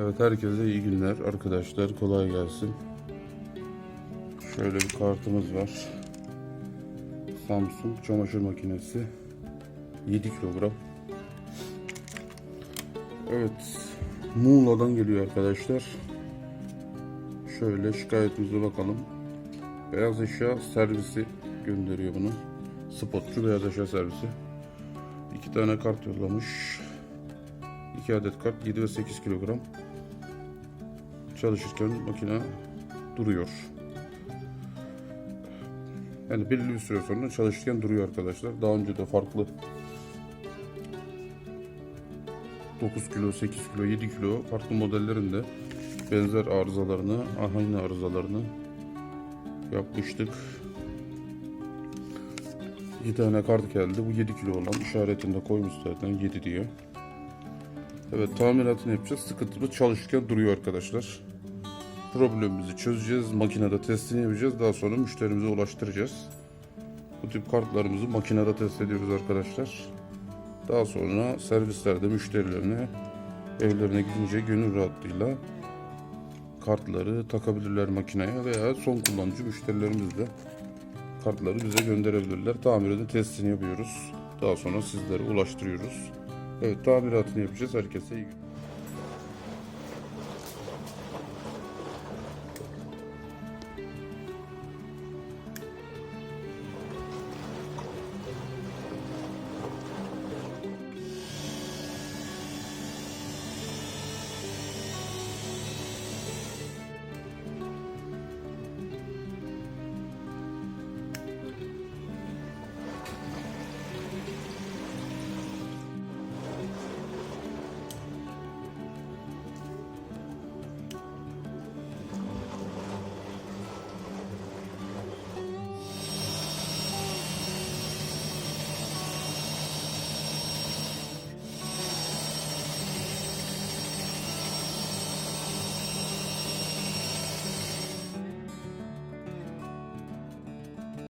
Evet herkese iyi günler arkadaşlar kolay gelsin. Şöyle bir kartımız var. Samsung çamaşır makinesi 7 kilogram. Evet Muğla'dan geliyor arkadaşlar. Şöyle şikayetimize bakalım. Beyaz eşya servisi gönderiyor bunu. Spotçu beyaz eşya servisi. İki tane kart yollamış. 2 adet kart 7 ve 8 kilogram çalışırken makine duruyor. Yani belirli bir süre sonra çalışırken duruyor arkadaşlar. Daha önce de farklı 9 kilo, 8 kilo, 7 kilo farklı modellerinde benzer arızalarını, aynı arızalarını yapmıştık. 2 tane kart geldi. Bu 7 kilo olan işaretinde koymuş zaten 7 diye. Evet tamiratını yapacağız. Sıkıntımız çalışırken duruyor arkadaşlar. Problemimizi çözeceğiz. Makinede testini yapacağız. Daha sonra müşterimize ulaştıracağız. Bu tip kartlarımızı makinede test ediyoruz arkadaşlar. Daha sonra servislerde müşterilerine evlerine gidince gönül rahatlığıyla kartları takabilirler makineye veya son kullanıcı müşterilerimiz de kartları bize gönderebilirler. Tamirde testini yapıyoruz. Daha sonra sizlere ulaştırıyoruz. Evet tamiratını yapacağız. Herkese iyi günler.